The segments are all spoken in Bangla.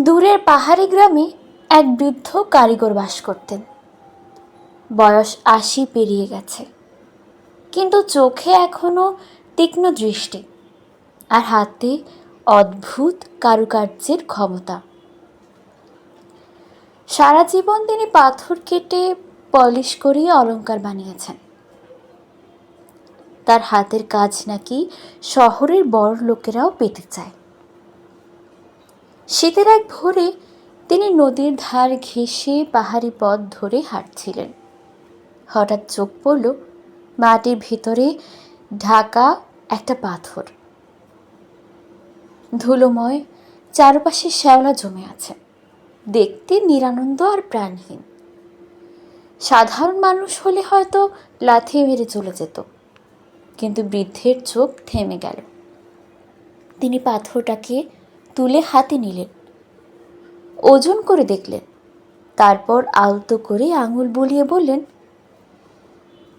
দূরের পাহাড়ি গ্রামে এক বৃদ্ধ কারিগর বাস করতেন। বয়স আশি পেরিয়ে গেছে। কিন্তু চোখে এখনও তীক্ষ্ণ দৃষ্টি আর হাতে অদ্ভুত কারুকার্যের ক্ষমতা। সারা জীবন তিনি পাথর কেটে পলিশ করিয়ে অলংকার বানিয়েছেন। তার হাতের কাজ নাকি শহরের বড় লোকেরাও পেতে চায়। শীতের এক ভোরে তিনি নদীর ধার ঘেঁষে পাহাড়ি পথ ধরে হাঁটছিলেন। হঠাৎ চোখ পড়ল মাটির ভিতরে ঢাকা একটা পাথর। ধুলোময় চারপাশে শ্যাওলা জমে আছে। দেখতে নিরানন্দ আর প্রাণহীন। সাধারণ মানুষ হলে হয়তো লাথি মেরে চলে যেত, কিন্তু বৃদ্ধের চোখ থেমে গেল। তিনি পাথরটাকে তুলে হাতে নিলেন। ওজন করে দেখলেন। তারপর আলতো করে আঙুল বুলিয়ে বললেন,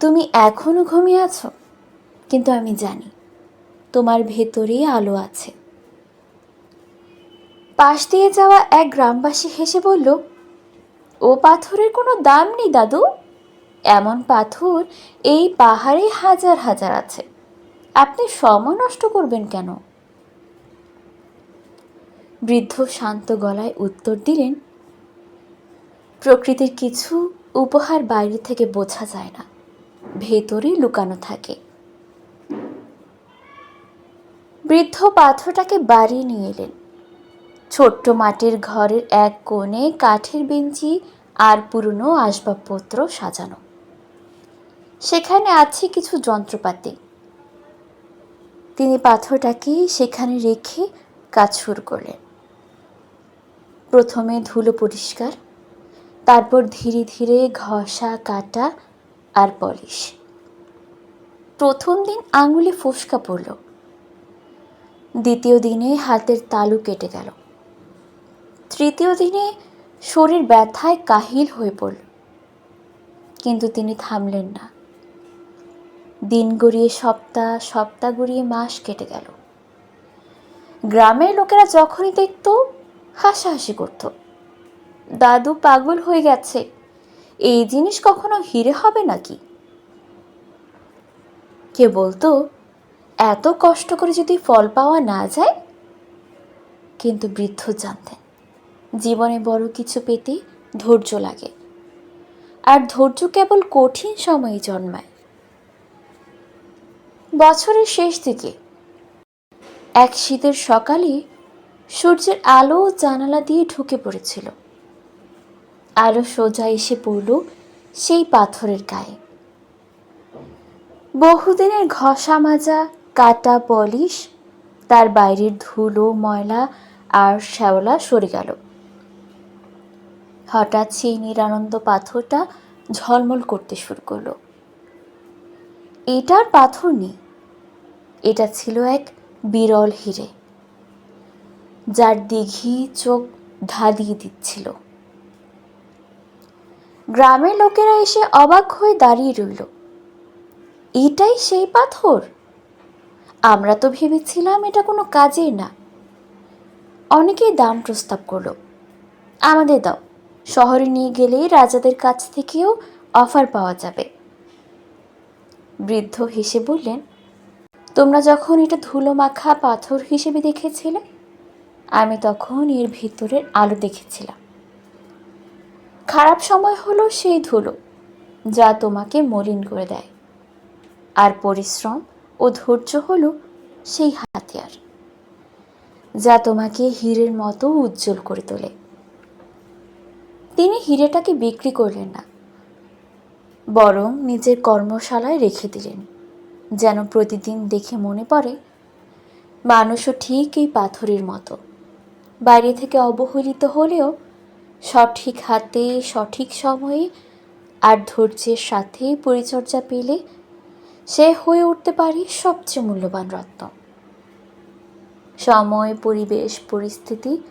তুমি এখনও ঘুমিয়ে আছো? কিন্তু আমি জানি, তোমার ভেতরে আলো আছে। পাশ দিয়ে যাওয়া এক গ্রামবাসী হেসে বলল, ও পাথরের কোনো দাম নেই দাদু। এমন পাথর এই পাহাড়ে হাজার হাজার আছে। আপনি সময় নষ্ট করবেন কেন? বৃদ্ধ শান্ত গলায় উত্তর দিলেন, প্রকৃতির কিছু উপহার বাইরে থেকে বোঝা যায় না, ভেতরে লুকানো থাকে। বৃদ্ধ পাথরটাকে বাড়ি নিয়ে এলেন। ছোট্ট মাটির ঘরের এক কোণে কাঠের বেঞ্চি আর পুরনো আসবাবপত্র সাজানো। সেখানে আছে কিছু যন্ত্রপাতি। তিনি পাথরটাকে সেখানে রেখে কাজ শুরু করলেন। প্রথমে ধুলো পরিষ্কার, তারপর ধীরে ধীরে ঘষা, কাটা আর পলিশ। প্রথম দিন আঙুলে ফোসকা পড়ল। দ্বিতীয় দিনে হাতের তালু কেটে গেল। তৃতীয় দিনে শরীর ব্যথায় কাহিল হয়ে পড়ল। কিন্তু তিনি থামলেন না। দিন গড়িয়ে সপ্তাহ সপ্তাহ গড়িয়ে মাস কেটে গেল। গ্রামের লোকেরা যখনই দেখত হাসাহাসি করত। দাদু পাগল হয়ে গেছে। এই জিনিস কখনো হিরে হবে নাকি? কে বলতো, এত কষ্ট করে যদি ফল পাওয়া না যায়? কিন্তু বৃদ্ধ জানতেন, জীবনে বড় কিছু পেতে ধৈর্য লাগে। আর ধৈর্য কেবল কঠিন সময়ে জন্মায়। বছরের শেষ দিকে, এক শীতের সকালে সূর্যের আলো জানালা দিয়ে ঢুকে পড়েছিল। আলো সোজা এসে পড়ল সেই পাথরের গায়ে। বহুদিনের ঘষা মাজা, কাটা পলিশ, তার বাইরের ধুলো, ময়লা আর শ্যাওলা সরে গেল। হঠাৎ সেই নিরানন্দ পাথরটা ঝলমল করতে শুরু করল। এটার পাথর নেই। এটা ছিল এক বিরল হিরে। যার দিঘি চোখ ধাঁধিয়ে দিচ্ছিল। গ্রামের লোকেরা এসে অবাক হয়ে দাঁড়িয়ে রইল। এটাই সেই পাথর? আমরা তো ভেবেছিলাম এটা কোনো কাজের না। অনেকেই দাম প্রস্তাব করল। আমাদের দাও, শহরে নিয়ে গেলে রাজাদের কাছ থেকেও অফার পাওয়া যাবে। বৃদ্ধ হেসে বললেন, তোমরা যখন এটা ধুলো মাখা পাথর হিসেবে দেখেছিলে আমি তখন এর ভিতরের আলো দেখেছিলাম। খারাপ সময় হলো সেই ধুলো, যা তোমাকে মলিন করে দেয়। আর পরিশ্রম ও ধৈর্য হলো সেই হাতিয়ার, যা তোমাকে হীরের মতো উজ্জ্বল করে তোলে। তিনি হিরেটাকে বিক্রি করলেন না, বরং নিজের কর্মশালায় রেখে দিলেন, যেন প্রতিদিন দেখে মনে পড়ে, মানুষও ঠিক এই পাথরের মতো। বাইরে থেকে অবহেলিত হলেও সঠিক হাতে, সঠিক সময়ে আর ধৈর্যের সাথে পরিচর্যা পেলে সে হয়ে উঠতে পারে সবচেয়ে মূল্যবান রত্ন। সময়, পরিবেশ, পরিস্থিতি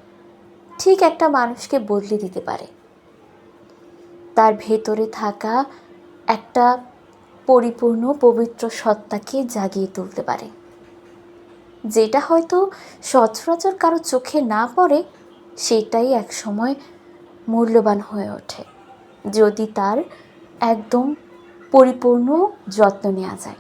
ঠিক একটা মানুষকে বদলে দিতে পারে। তার ভেতরে থাকা একটা পরিপূর্ণ, পবিত্র সত্তাকে জাগিয়ে তুলতে পারে। যেটা হয়তো সচরাচর কারও চোখে না পড়ে, সেটাই একসময় মূল্যবান হয়ে ওঠে। যদি তার একদম পরিপূর্ণ যত্ন নেওয়া যায়।